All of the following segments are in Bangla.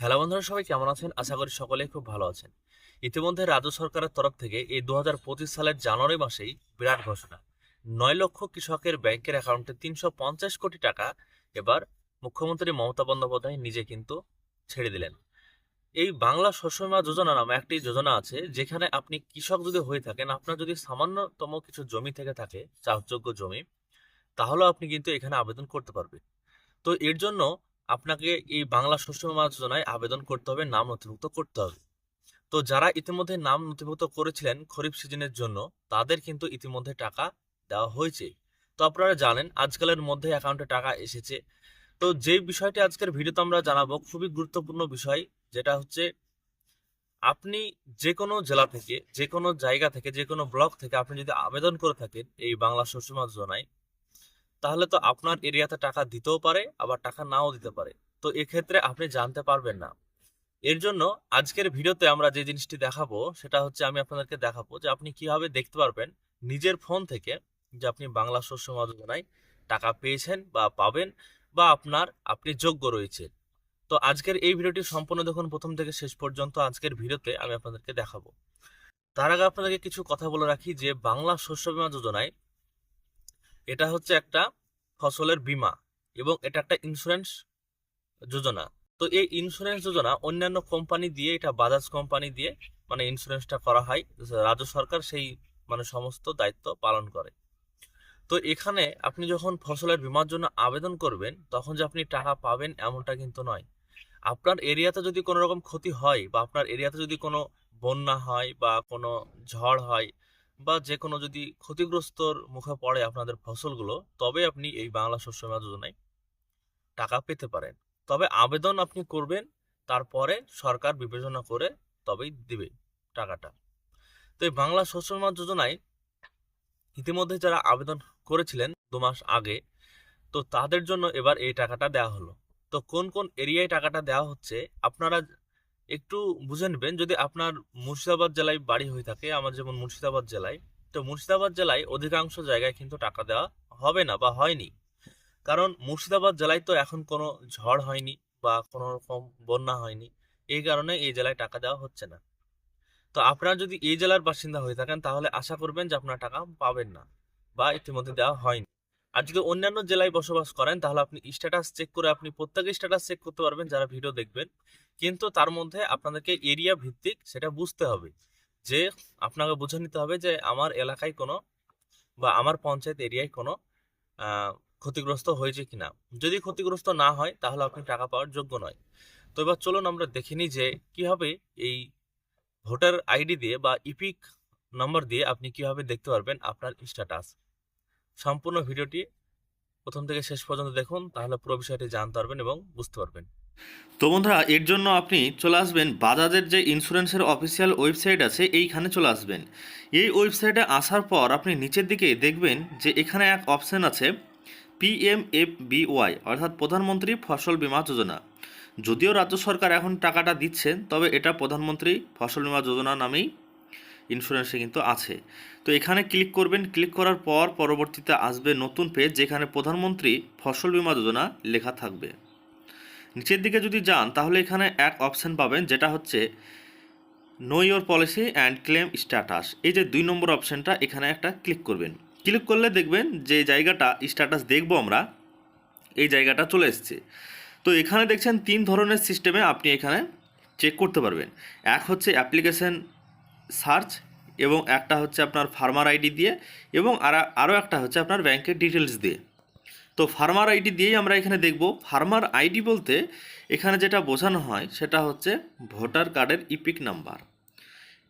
হ্যালো বন্ধুরা, সবাই কেমন আছেন? আশা করি সকলেই খুব ভালো আছেন। ইতিমধ্যে রাজ্য সরকারের তরফ থেকে এই দু হাজার পঁচিশ সালের জানুয়ারি মাসেই বিরাট ঘোষণা। নয় লক্ষ কৃষকের ব্যাংকের অ্যাকাউন্টে তিনশো পঞ্চাশ কোটি টাকা এবার মুখ্যমন্ত্রী মমতা বন্দ্যোপাধ্যায় নিজে কিন্তু ছেড়ে দিলেন। এই বাংলা শস্য বীমা যোজনা নামে একটি যোজনা আছে, যেখানে আপনি কৃষক যদি হয়ে থাকেন, আপনার যদি সামান্যতম কিছু জমি থেকে থাকে, চাষযোগ্য জমি তাহলে আপনি কিন্তু এখানে আবেদন করতে পারবেন। তো এর জন্য আপনাকে এই বাংলা শস্য বীমা যোজনায় আবেদন করতে হবে, নাম নথিভুক্ত করতে হবে। তো যারা ইতিমধ্যে নাম নথিভুক্ত করেছিলেন খরিফ সিজনের জন্য, তাদের কিন্তু ইতিমধ্যে টাকা দেওয়া হয়েছে। তো আপনারা জানেন, আজকালের মধ্যে অ্যাকাউন্টে টাকা এসেছে। তো যে বিষয়টি আজকের ভিডিওতে আমরা জানাব, খুবই গুরুত্বপূর্ণ বিষয়, যেটা হচ্ছে আপনি যে কোনো জেলা থেকে যে কোনো জায়গা থেকে যে কোনো ব্লক থেকে আপনি যদি আবেদন করে থাকেন এই বাংলা শস্য যোজনায় তাহলে তো আপনার এরিয়াতে টাকা দিতেও পারে, আবার টাকা নাও দিতে পারে। তো এক্ষেত্রে আপনি জানতে পারবেন না। এর জন্য আজকের ভিডিওতে আমরা যে জিনিসটি দেখাবো, সেটা হচ্ছে আমি আপনাদেরকে দেখাবো যে আপনি কীভাবে দেখতে পারবেন নিজের ফোন থেকে যে আপনি বাংলা শস্য যোজনায় টাকা পেয়েছেন বা পাবেন বা আপনার আপনি যোগ্য রয়েছে তো আজকের এই ভিডিওটি সম্পূর্ণ দেখুন, প্রথম থেকে শেষ পর্যন্ত আজকের ভিডিওতে আমি আপনাদেরকে দেখাবো। তার আগে আপনাদেরকে কিছু কথা বলে রাখি যে বাংলা শস্য বীমা যোজনায় এটা হচ্ছে একটা ফসলের বীমা এবং এটা একটা ইন্স্যুরেন্স যোজনা। তো এই ইন্স্যুরেন্স যোজনা অন্যান্য কোম্পানি দিয়ে, এটা বাজাজ কোম্পানি দিয়ে মানে ইন্স্যুরেন্সটা করা হয়। রাজ্য সরকার সেই মানে সমস্ত দায়িত্ব পালন করে। তো এখানে আপনি যখন ফসলের বীমার জন্য আবেদন করবেন, তখন যে আপনি টাকা পাবেন এমনটা কিন্তু নয়। আপনার এরিয়াতে যদি কোনো রকম ক্ষতি হয় বা আপনার এরিয়াতে যদি কোনো বন্যা হয় বা কোনো ঝড় হয় বা যে কোনো যদি ক্ষতিগ্রস্তর মুখে পড়ে আপনাদের ফসলগুলো তবে আপনি এই বাংলা শস্য বীমা যোজনায় টাকা পেতে পারেন। তবে আবেদন আপনি করবেন, তারপরে সরকার বিবেচনা করে তবেই দিবে টাকাটা। তো এই বাংলা শস্য বীমা যোজনায় ইতিমধ্যে যারা আবেদন করেছিলেন দু মাস আগে, তো তাদের জন্য এবার এই টাকাটা দেওয়া হলো। তো কোন কোন এরিয়ায় টাকাটা দেওয়া হচ্ছে, আপনারা একটু বুঝে নেবেন, যদি আপনার মুর্শিদাবাদ জেলায় বাড়ি হয়ে থাকে, আমার যেমন মুর্শিদাবাদ জেলায়, তো মুর্শিদাবাদ জেলায় অধিকাংশ জায়গায় কিন্তু টাকা দেওয়া হবে না বা হয়নি। কারণ মুর্শিদাবাদ জেলায় তো এখন কোনো ঝড় হয়নি বা কোনো রকম বন্যা হয়নি, এই কারণে এই জেলায় টাকা দেওয়া হচ্ছে না। তো আপনারা যদি এই জেলার বাসিন্দা হয়ে থাকেন, তাহলে আশা করবেন যে আপনারা টাকা পাবেন না বা ইতিমধ্যে দেওয়া হয়নি। আর যদি অন্যান্য জেলায় বসবাস করেন, তাহলে আপনি স্ট্যাটাস চেক করে আপনি প্রত্যেকে স্ট্যাটাস চেক করতে পারবেন, যারা ভিডিও দেখবেন। কিন্তু তার মধ্যে আপনাদেরকে এরিয়া ভিত্তিক সেটা বুঝতে হবে। যে আপনাকে বুঝে নিতে হবে যে আমার এলাকায় কোনো বা আমার পঞ্চায়েত এরিয়ায় কোনো ক্ষতিগ্রস্ত হয়েছে কিনা। যদি ক্ষতিগ্রস্ত না হয়, তাহলে আপনি টাকা পাওয়ার যোগ্য নয়। তো এবার চলুন আমরা দেখে নিই যে কীভাবে এই ভোটার আইডি দিয়ে বা ইপিক নম্বর দিয়ে আপনি কীভাবে দেখতে পারবেন আপনার স্ট্যাটাস সম্পূর্ণ ভিডিওটি প্রথম থেকে শেষ পর্যন্ত দেখুন, তাহলে পুরো বিষয়টি জানতে পারবেন এবং বুঝতে পারবেন। তো বন্ধুরা, এর জন্য আপনি চলে আসবেন বাজাজের যে ইন্স্যুরেন্সের অফিসিয়াল ওয়েবসাইট আছে, এইখানে চলে আসবেন। এই ওয়েবসাইটে আসার পর আপনি নিচের দিকে দেখবেন যে এখানে এক অপশান আছে পিএমএফবিওয়াই অর্থাৎ প্রধানমন্ত্রী ফসল বীমা যোজনা। যদিও রাজ্য সরকার এখন টাকাটা দিচ্ছেন তবে এটা প্রধানমন্ত্রী ফসল বীমা যোজনা নামেই ইন্স্যুরেন্সে কিন্তু আছে। তো এখানে ক্লিক করবেন ক্লিক করার পর পরবর্তীতে আসবে নতুন পেজ যেখানে প্রধানমন্ত্রী ফসল বীমা যোজনা লেখা থাকবে। নিচের দিকে যদি যান, তাহলে এখানে এক অপশান পাবেন, যেটা হচ্ছে know your policy and claim status এই যে দুই নম্বর অপশানটা এখানে একটা ক্লিক করবেন। ক্লিক করলে দেখবেন যে জায়গাটা স্ট্যাটাস দেখব আমরা, এই জায়গাটা চলে এসছে। তো এখানে দেখছেন তিন ধরনের সিস্টেমে আপনি এখানে চেক করতে পারবেন। এক হচ্ছে অ্যাপ্লিকেশন সার্চ এবং একটা হচ্ছে আপনার ফার্মার আইডি দিয়ে এবং আর, আরও একটা হচ্ছে আপনার ব্যাংকের ডিটেলস দিয়ে। তো ফার্মার আইডি দিয়েই আমরা এখানে দেখব, ফার্মার আইডি বলতে এখানে যেটা বোঝানো হয় সেটা হচ্ছে ভোটার কার্ডের ইপিক নাম্বার।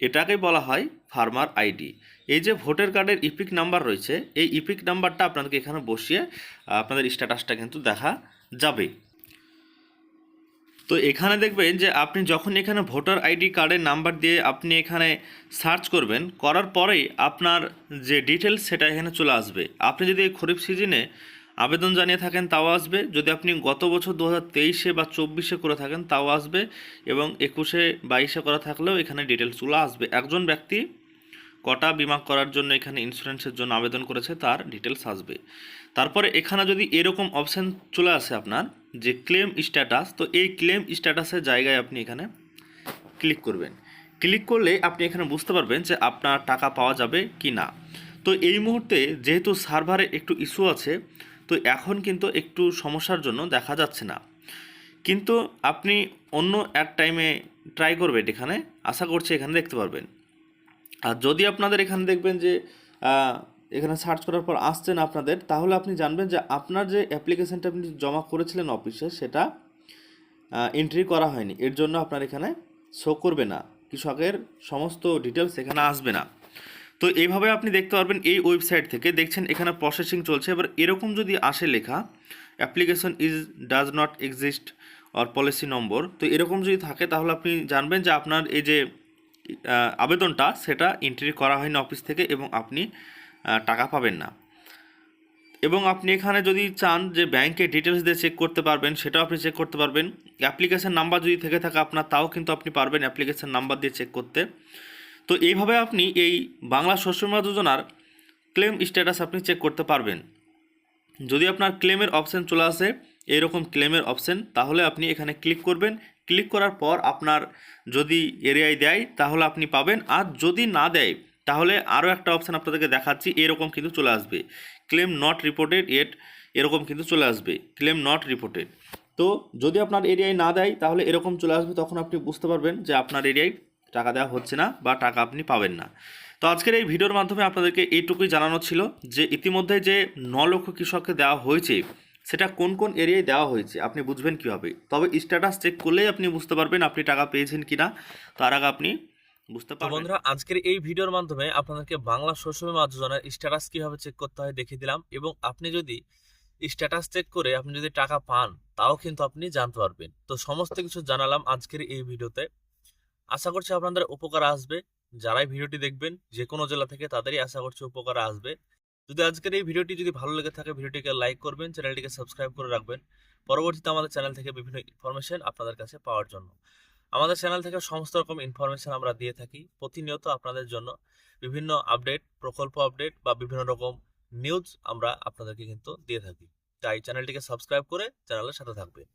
এটাকে বলা হয় ফার্মার আইডি। এই যে ভোটার কার্ডের ইপিক নাম্বার রয়েছে, এই ইপিক নাম্বারটা আপনাদেরকে এখানে বসিয়ে আপনাদের স্ট্যাটাসটা কিন্তু দেখা যাবে। তো এখানে দেখবেন যে আপনি যখন এখানে ভোটার আইডি কার্ডের নাম্বার দিয়ে আপনি এখানে সার্চ করবেন, করার পরেই আপনার যে ডিটেলস সেটা এখানে চলে আসবে। আপনি যদি এই খরিফ সিজনে আবেদন জানিয়ে থাকেন তাও আসবে, যদি আপনি গত বছর দু হাজার তেইশে বা চব্বিশে করে থাকেন তাও আসবে এবং একুশে, বাইশে করা থাকলেও এখানে ডিটেলসগুলো আসবে। একজন ব্যক্তি কটা বিমা করার জন্য এখানে ইন্স্যুরেন্সের জন্য আবেদন করেছে তার ডিটেলস আসবে। তারপরে এখানে যদি এরকম অপশান চলে আসে আপনার যে ক্লেম স্ট্যাটাস তো এই ক্লেম স্ট্যাটাসের জায়গায় আপনি এখানে ক্লিক করবেন। ক্লিক করলে আপনি এখানে বুঝতে পারবেন যে আপনার টাকা পাওয়া যাবে কি না। তো এই মুহূর্তে যেহেতু সার্ভারে একটু ইস্যু আছে, তো এখন কিন্তু একটু সমস্যার জন্য দেখা যাচ্ছে না। কিন্তু আপনি অন্য এক টাইমে ট্রাই করবেন এখানে, আশা করছি এখানে দেখতে পারবেন। আর যদি আপনাদের এখানে দেখবেন যে এখানে সার্চ করার পর আসছে না আপনাদের, তাহলে আপনি জানবেন যে আপনার যে অ্যাপ্লিকেশনটা আপনি জমা করেছিলেন অফিসে সেটা এন্ট্রি করা হয়নি। এর জন্য আপনার এখানে শো করবে না। কৃষকের সমস্ত ডিটেলস এখানে আসবে না। তো এইভাবে আপনি দেখতে পারবেন এই ওয়েবসাইট থেকে। দেখছেন এখানে প্রসেসিং চলছে। এবার এরকম যদি আসে লেখা application is does not exist or policy number তো এরকম যদি থাকে, তাহলে আপনি জানবেন যে আপনার এই যে আবেদনটা, সেটা এন্ট্রি করা হয়নি অফিস থেকে এবং আপনি টাকা পাবেন না। এবং আপনি এখানে যদি চান যে ব্যাংকে ডিটেলস দিয়ে চেক করতে পারবেন, সেটাও আপনি চেক করতে পারবেন। অ্যাপ্লিকেশান নাম্বার যদি থেকে থাকে আপনার, তাও কিন্তু আপনি পারবেন অ্যাপ্লিকেশান নাম্বার দিয়ে চেক করতে। তো এইভাবে আপনি এই বাংলা শস্য বীমা যোজনার ক্লেম স্ট্যাটাস আপনি চেক করতে পারবেন। যদি আপনার ক্লেমের অপশান চলে আসে, এরকম ক্লেমের অপশন তাহলে আপনি এখানে ক্লিক করবেন। ক্লিক করার পর আপনার যদি এরিয়ায় দেয়, তাহলে আপনি পাবেন। আর যদি না দেয় তাহলে আরও একটা অপশান আপনাদেরকে দেখাচ্ছি, এরকম কিন্তু চলে আসবে। ক্লেম নট রিপোর্টেড এট এরকম কিন্তু চলে আসবে। ক্লেম নট রিপোর্টেড তো যদি আপনার এরিয়ায় না দেয়, তাহলে এরকম চলে আসবে, তখন আপনি বুঝতে পারবেন যে আপনার এরিয়ায় টাকা দেওয়া হচ্ছে না বা টাকা আপনি পাবেন না। তো আজকের এই ভিডিওর মাধ্যমে আপনাদেরকে এইটুকুই জানানো ছিল যে ইতিমধ্যে যে ন লক্ষ কৃষককে দেওয়া হয়েছে, সেটা কোন কোন এরিয়ায় দেওয়া হয়েছে, আপনি বুঝবেন কীভাবে? তবে স্ট্যাটাস চেক করলেই আপনি বুঝতে পারবেন আপনি টাকা পেয়েছেন কি না তার আগে আপনি বুঝতে পারবেন বন্ধুরা আজকের এই ভিডিওর মাধ্যমে আপনাদেরকে বাংলা শস্য বীমা যোজনার স্ট্যাটাস কীভাবে চেক করতে হয় দেখিয়ে দিলাম এবং আপনি যদি স্ট্যাটাস চেক করে আপনি যদি টাকা পান তাও কিন্তু আপনি জানতে পারবেন। তো সমস্ত কিছু জানালাম আজকের এই ভিডিওতে। আশা করছি আপনাদের উপকার আসবে। যারাই ভিডিওটি দেখবেন যে কোনো জেলা থেকে তাদেরই আশা করছি উপকার আসবে। যদি আজকের এই ভিডিওটি যদি ভালো লেগে থাকে ভিডিওটিকে লাইক করবেন চ্যানেলটিকে সাবস্ক্রাইব করে রাখবেন। পরবর্তীতে আমাদের চ্যানেল থেকে বিভিন্ন ইনফরমেশন আপনাদের কাছে পাওয়ার জন্য। আমাদের চ্যানেল থেকে সমস্ত রকম ইনফরমেশন আমরা দিয়ে থাকি প্রতিনিয়ত আপনাদের জন্য। বিভিন্ন আপডেট প্রকল্প আপডেট বা বিভিন্ন রকম নিউজ আমরা আপনাদেরকে কিন্তু দিয়ে থাকি। তাই চ্যানেলটিকে সাবস্ক্রাইব করে চ্যানেলের সাথে থাকবেন।